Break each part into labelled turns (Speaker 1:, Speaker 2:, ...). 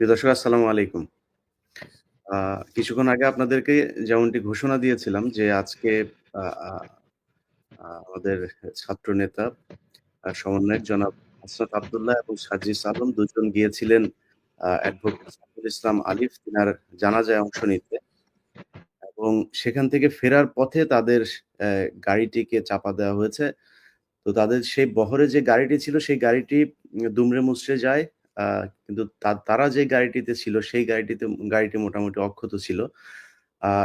Speaker 1: প্রিয় দর্শক, আসসালামু আলাইকুম। কিছুক্ষণ আগে আপনাদেরকে যেমনটি ঘোষণা দিয়েছিলাম যে আজকে আমাদের ছাত্রনেতা আ সমন্বয়ক জনাব হাসনাত আব্দুল্লাহ এবং সার্জিস আলম দুজন গিয়েছিলেন অ্যাডভোকেট ইসলাম আলিফ, তিনার জানাজায় অংশ নিতে। এবং সেখান থেকে ফেরার পথে তাদের গাড়িটিকে চাপা দেওয়া হয়েছে। তো তাদের সেই বহরে যে গাড়িটি ছিল, সেই গাড়িটি দুমড়ে মুচড়ে যায়। কিন্তু তারা যে গাড়িটিতে ছিল সেই গাড়িটিতে গাড়িটি মোটামুটি অক্ষত ছিল।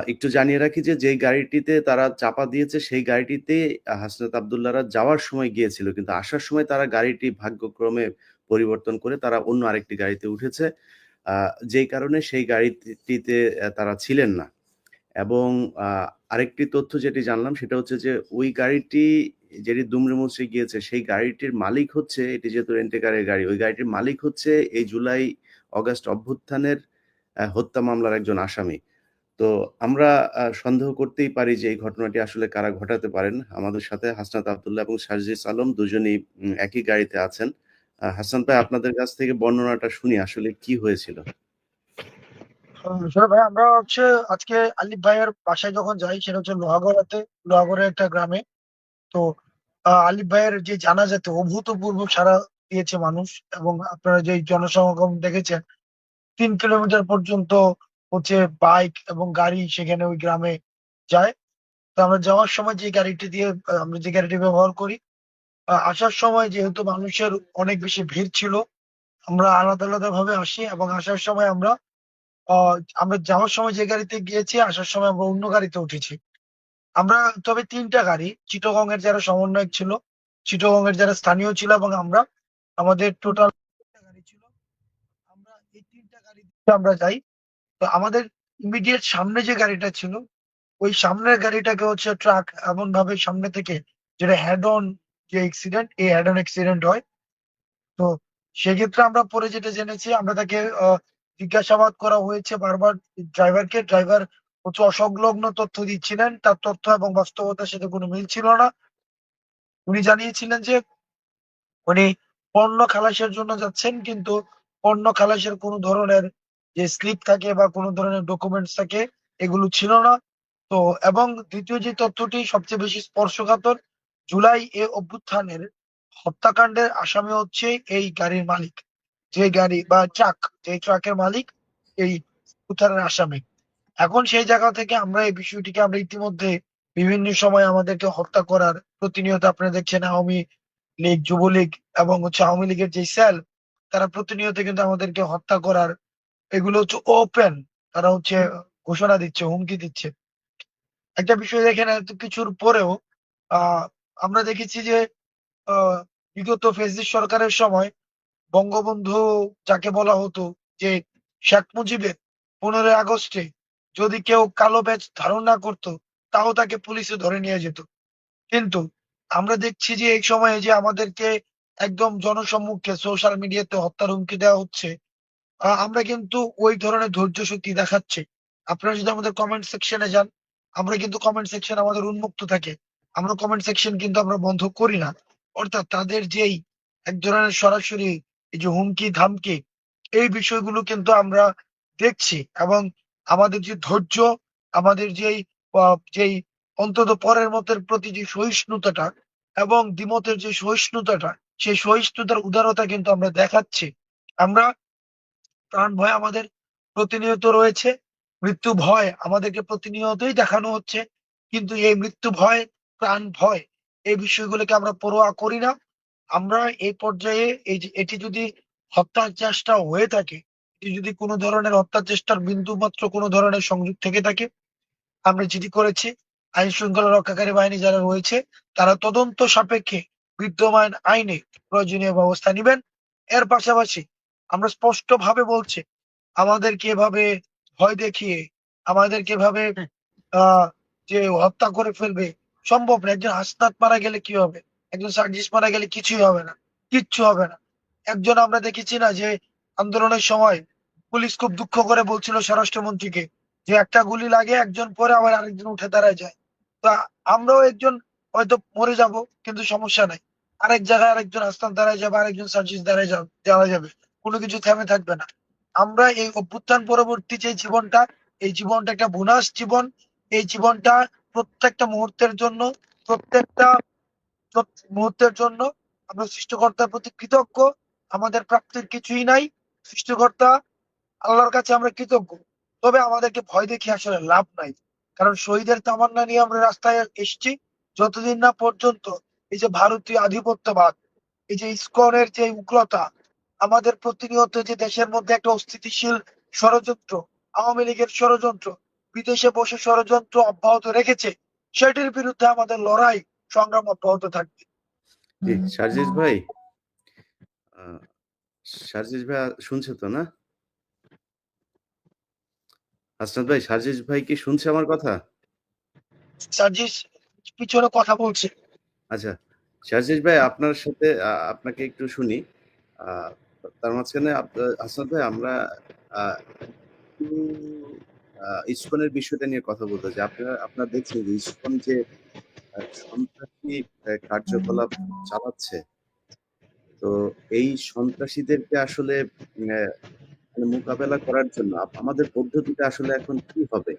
Speaker 1: একটু জানিয়ে রাখি যে, যেই গাড়িটিতে তারা চাপা দিয়েছে সেই গাড়িটিতে হাসনাত আব্দুল্লাহরা যাওয়ার সময় গিয়েছিল। কিন্তু আসার সময় তারা গাড়িটি ভাগ্যক্রমে পরিবর্তন করে তারা অন্য আরেকটি গাড়িতে উঠেছে। যেই কারণে সেই গাড়িটিতে তারা ছিলেন না। এবং আরেকটি তথ্য যেটি জানলাম সেটা হচ্ছে যে ওই গাড়িটি যেটি দুমড়ে মুচড়ে গিয়েছে সেই গাড়িটির মালিক হচ্ছে এটি যেহেতু রেন্ট এ গাড়ি, ওই গাড়িটির মালিক হচ্ছে এই জুলাই অগাস্ট অভ্যুত্থানের হত্যা মামলার একজন আসামি। তো আমরা সন্দেহ করতেই পারি যে এই ঘটনাটি আসলে কারা ঘটাতে পারেন। আমাদের সাথে হাসনাত আব্দুল্লাহ এবং সার্জিস আলম দুজনেই একই গাড়িতে আছেন। হাসান ভাই আপনাদের কাছ থেকে বর্ণনাটা শুনি আসলে কি হয়েছিল?
Speaker 2: ভাই আমরা হচ্ছে আজকে আলিফ ভাইয়ের বাসায় যখন যাই সেটা হচ্ছে লোহাগড়াতে, লোহাগড়ের একটা গ্রামে। তো আলিফ ভাইয়ের যে জানাজাতে অভূতপূর্ব সারা দিয়েছে মানুষ এবং আপনারা যেই জনসমাগম দেখেছেন তিন কিলোমিটার পর্যন্ত হচ্ছে বাইক এবং গাড়ি সেখানে ওই গ্রামে যায়। তো আমরা যাওয়ার সময় যে গাড়িটি দিয়ে আমরা যে গাড়িটি ব্যবহার করি, আসার সময় যেহেতু মানুষের অনেক বেশি ভিড় ছিল, আমরা আলাদা, আলাদা ভাবে আসি এবং আসার সময় আমরা আমরা যাওয়ার সময় যে গাড়িতে গিয়েছি, আসার সময় আমরা অন্য গাড়িতে উঠেছি। আমরা তবে ৩ টা গাড়ি চিটাগং এর যারা সমন্বয়ক ছিল, চিটাগং এর যারা স্থানীয় ছিল এবং আমরা আমাদের টোটাল গাড়ি ছিল। আমরা এই ৩ টা গাড়িতে আমরা যাই। তো আমাদের ইমিডিয়েট সামনে যে গাড়িটা ছিল, ওই সামনের গাড়িটাকে হচ্ছে ট্রাক এমনভাবে সামনে থেকে যেটা হেড অন যে অ্যাক্সিডেন্ট, এই হেড অন অ্যাক্সিডেন্ট হয়। তো সেক্ষেত্রে আমরা পরে যেটা জেনেছি আমরা তাকে জিজ্ঞাসাবাদ করা হয়েছে বারবার ড্রাইভারকে। ড্রাইভার হচ্ছে অসংলগ্ন তথ্য দিচ্ছিলেন। তার তথ্য এবং বাস্তবতার সাথে কোনো মিল ছিল না। উনি জানিয়েছিলেন যে উনি পণ্য খালাসের জন্য যাচ্ছেন কিন্তু পণ্য খালাসের কোনো ধরনের যে স্লিপ থাকে বা কোনো ধরনের ডকুমেন্টস থাকে এগুলো ছিল না। তো এবং দ্বিতীয় যে তথ্যটি সবচেয়ে বেশি স্পর্শকাতর, জুলাই এ অভ্যুত্থানের হত্যাকাণ্ডের আসামি হচ্ছে এই গাড়ির মালিক। যে গাড়ি বা ট্রাক, যে ট্রাকের মালিক এই উত্থানের আসামি। এখন সেই জায়গা থেকে আমরা এই বিষয়টিকে আমরা ইতিমধ্যে বিভিন্ন সময় আমাদেরকে হত্যা করার প্রতিনিয়ত আপনারা দেখছেন আওয়ামী লীগ, যুবলীগ এবং হচ্ছে আওয়ামী লীগের যে সেল তারা প্রতিনিয়ত কিন্তু আমাদেরকে হত্যা করার এগুলো হচ্ছে ওপেন তারা হচ্ছে ঘোষণা দিচ্ছে, হুমকি দিচ্ছে। একটা বিষয় দেখেন এত কিছুর পরেও আমরা দেখেছি যে বিগত ফ্যাসিস্ট সরকারের সময় বঙ্গবন্ধু যাকে বলা হতো যে শেখ মুজিবের ১৫ই আগস্টে যদি কেউ কালো ব্যাজ ধারণ না করত, তাও তাকে পুলিশে ধরে নিয়ে যেত। কিন্তু আমরা দেখছি যে এই সময়ে যে আমাদেরকে একদম জনসম্মুখে সোশ্যাল মিডিয়াতে হত্যার হুমকি দেওয়া হচ্ছে, আ আমরা কিন্তু ওই ধরনের ধৈর্য শক্তি দেখাচ্ছি। আপনারা যদি আমাদের কমেন্ট সেকশনে যান, আমরা কিন্তু কমেন্ট সেকশন আমাদের উন্মুক্ত থাকে। আমরা কমেন্ট সেকশন কিন্তু আমরা বন্ধ করি না। অর্থাৎ তাদের যেই এক ধরনের সরাসরি এই যে হুমকি-ধামকি এই বিষয়গুলো কিন্তু আমরা দেখছি এবং আমাদের যে ধৈর্য, আমাদের যেই যেই অন্তত পরের মতের প্রতি যে সহিষ্ণুতাটা এবং দ্বিমতের যে সহিষ্ণুতাটা, সেই সহিষ্ণুতার উদারতা কিন্তু আমরা দেখাচ্ছি। আমরা প্রাণ ভয় আমাদের প্রতিনিয়ত রয়েছে। মৃত্যু ভয় আমাদেরকে প্রতিনিয়তই দেখানো হচ্ছে। কিন্তু এই মৃত্যু ভয়, প্রাণ ভয় এই বিষয়গুলোকে আমরা পরোয়া করি না। আমরা এই পর্যায়ে এই এটি যদি হত্যার চেষ্টা হয়ে থাকে, যদি কোনো ধরনের হত্যা চেষ্টার বিন্দুমাত্র কোনো ধরনের সংযোগ থেকে থাকে, আমরা যেটি করেছি আইন শৃঙ্খলা রক্ষাকারী বাহিনী যারা রয়েছে তারা তদন্ত সাপেক্ষে বিদ্যমান আইনে প্রয়োজনীয় ব্যবস্থা নিবেন। এর পাশাপাশি আমরা স্পষ্টভাবে বলছি, আমাদেরকে এভাবে ভয় দেখিয়ে, আমাদেরকে এভাবে যে হত্যা করে ফেলবে সম্ভব না। একজন হাসনাত মারা গেলে কি হবে? একজন সার্জিস মারা গেলে কিছুই হবে না। কিচ্ছু হবে না। একজন আমরা দেখেছি না যে আন্দোলনের সময় পুলিশ খুব দুঃখ করে বলছিল স্বরাষ্ট্রমন্ত্রীকে যে একটা গুলি লাগে একজন পরে আবার আরেকজন উঠে দাঁড়ায় যায়। তা আমরাও একজন হয়তো মরে যাব কিন্তু সমস্যা নাই। আরেক জায়গায় আরেকজন হাসনাত দাঁড়ায় যাবে, আরেকজন সার্জিস দাঁড়ায় দাঁড়ায় যাবে। কোন কিছু থেমে থাকবে না। আমরা এই অভ্যুত্থান পরবর্তী যে জীবনটা এই জীবনটা একটা বোনাস জীবন এই জীবনটা প্রত্যেকটা মুহূর্তের জন্য প্রত্যেকটা মুহূর্তের জন্য আমরা সৃষ্টিকর্তার প্রতি কৃতজ্ঞ আমাদের প্রাপ্তির কিছুই নাই সৃষ্টিকর্তা আল্লাহর কাছে আমরা কৃতজ্ঞ। তবে আমাদেরকে ভয় দেখিয়ে আসলে লাভ নাই। কারণ শহীদের তামান্না নিয়ে আমরা রাস্তায় এসেছি। যতদিন না পর্যন্ত এই যে ভারতীয় আধিপত্যবাদ, এই যে ইসকনের যে উগ্রতা, আমাদের প্রতিনিয়ত যে দেশের মধ্যে একটা অস্থিতিশীল ষড়যন্ত্র, আওয়ামী লীগের ষড়যন্ত্র, বিদেশে বসে ষড়যন্ত্র অব্যাহত রেখেছে, সেটির বিরুদ্ধে আমাদের লড়াই সংগ্রাম অব্যাহত থাকবে।
Speaker 1: সার্জিস ভাই সার্জিস ভাই, শুনছে তো না? হাসনাত ভাই সার্জিস ভাই কি শুনছে আমার কথা?
Speaker 2: সার্জিস পিছনে কথা বলছে।
Speaker 1: আচ্ছা সার্জিস ভাই আপনার সাথে আপনাকে একটু শুনি। তার মাঝখানে হাসনাত ভাই আমরা ইসকনের বিষয়টা নিয়ে কথা বলতে চাই। আপনারা আপনারা দেখছেন যে ইসকন যে সন্ত্রাসী কার্যকলাপ চালাচ্ছে তো এই সন্ত্রাসীদেরকে আসলে মোকাবেলা করার জন্য আমাদের পদ্ধতিটা আসলে এখন কি হবে?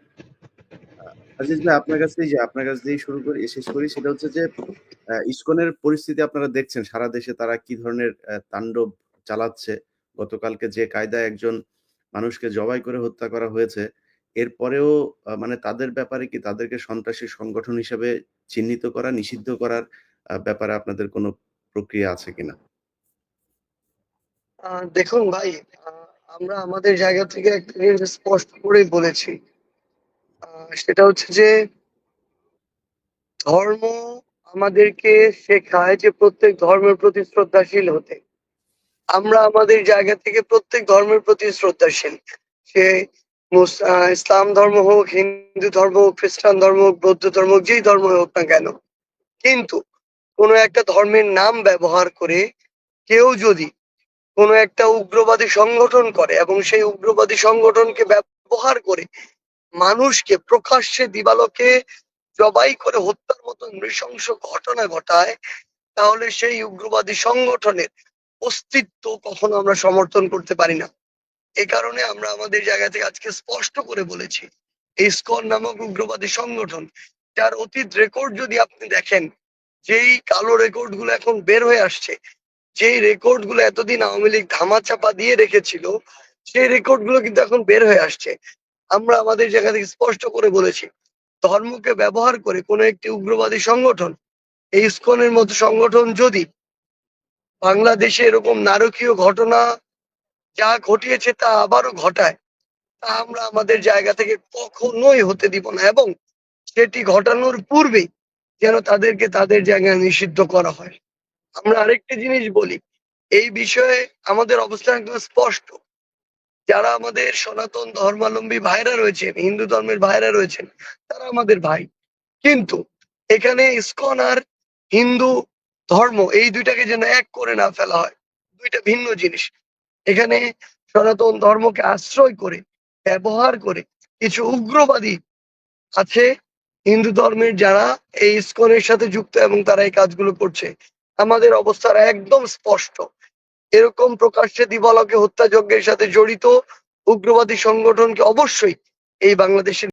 Speaker 1: আপনার কাছ আপনার কাছ দিয়েই শুরু করি, শেষ করি, সেটা হচ্ছে যে পরিস্থিতি আপনারা দেখছেন, সারা দেশে তারা কি ধরনের তাণ্ডব চালাচ্ছে। গতকালকে যে কায়দায় একজন মানুষকে জবাই করে হত্যা করা হয়েছে, এরপরেও মানে তাদের ব্যাপারে কি তাদেরকে সন্ত্রাসী সংগঠন হিসেবে চিহ্নিত করা, নিষিদ্ধ করার ব্যাপারে আপনাদের কোনো প্রক্রিয়া আছে কিনা?
Speaker 3: দেখুন ভাই আমরা আমাদের জায়গা থেকে একটা জিনিস স্পষ্ট করেই বলেছি। সেটা হচ্ছে যে, ধর্ম আমাদেরকে শেখায় যে প্রত্যেক ধর্মের প্রতি শ্রদ্ধাশীল হতে। আমরা আমাদের জায়গা থেকে প্রত্যেক ধর্মের প্রতি শ্রদ্ধাশীল। সে ইসলাম ধর্ম হোক, হিন্দু ধর্ম হোক, খ্রিস্টান ধর্ম হোক, বৌদ্ধ ধর্ম হোক, যেই ধর্ম হোক না কেন। কিন্তু কোনো একটা ধর্মের নাম ব্যবহার করে কেউ যদি কোনো একটা উগ্রবাদী সংগঠন করে এবং সেই উগ্রবাদী সংগঠনকে ব্যবহার করে মানুষকে প্রকাশ্যে দিবালোকে জবাই করে হত্যার মতো নৃশংস ঘটনা ঘটায়, তাহলে সেই উগ্রবাদী সংগঠনের অস্তিত্ব কখনো আমরা সমর্থন করতে পারি না। এ কারণে আমরা আমাদের জায়গা থেকে আজকে স্পষ্ট করে বলেছি এই স্কন নামক উগ্রবাদী সংগঠন, যার অতীত রেকর্ড যদি আপনি দেখেন, যেই কালো রেকর্ডগুলো এখন বের হয়ে আসছে যেই রেকর্ডগুলো এতদিন আওয়ামী লীগ ধামাচাপা দিয়ে রেখেছিল, সেই রেকর্ডগুলো কিন্তু এখন বের হয়ে আসছে। আমরা আমাদের জায়গা থেকে স্পষ্ট করে বলেছি, ধর্মকে ব্যবহার করে কোনো একটি উগ্রবাদী সংগঠন, এই ইসকনের মতো সংগঠন যদি বাংলাদেশে এরকম নারকীয় ঘটনা যা ঘটিয়েছে তা আবারও ঘটায়, তা আমরা আমাদের জায়গা থেকে কখনোই হতে দিব না এবং সেটি ঘটানোর পূর্বেই যেন তাদেরকে তাদের জায়গায় নিষিদ্ধ করা হয়। আমরা আরেকটি জিনিস বলি, এই বিষয়ে আমাদের অবস্থান একদম স্পষ্ট। যারা আমাদের সনাতন ধর্মাবলম্বী ভাইরা রয়েছেন, হিন্দু ধর্মের ভাইরা রয়েছেন, তারা আমাদের ভাই। কিন্তু এখানে ইসকন আর হিন্দু ধর্ম, এই দুইটাকে যেন এক করে না ফেলা হয়, দুইটা ভিন্ন জিনিস। এখানে সনাতন ধর্মকে আশ্রয় করে, ব্যবহার করে কিছু উগ্রবাদী আছে, হিন্দু ধর্মের যারা এই ইসকনের সাথে যুক্ত এবং তারা এই কাজগুলো করছে। আমাদের অবস্থার একদম স্পষ্ট। এরকম প্রকাশ্যে দিবালকে হত্যাযজ্ঞের সাথে জড়িত উগ্রবাদী সংগঠনকে অবশ্যই এই বাংলাদেশের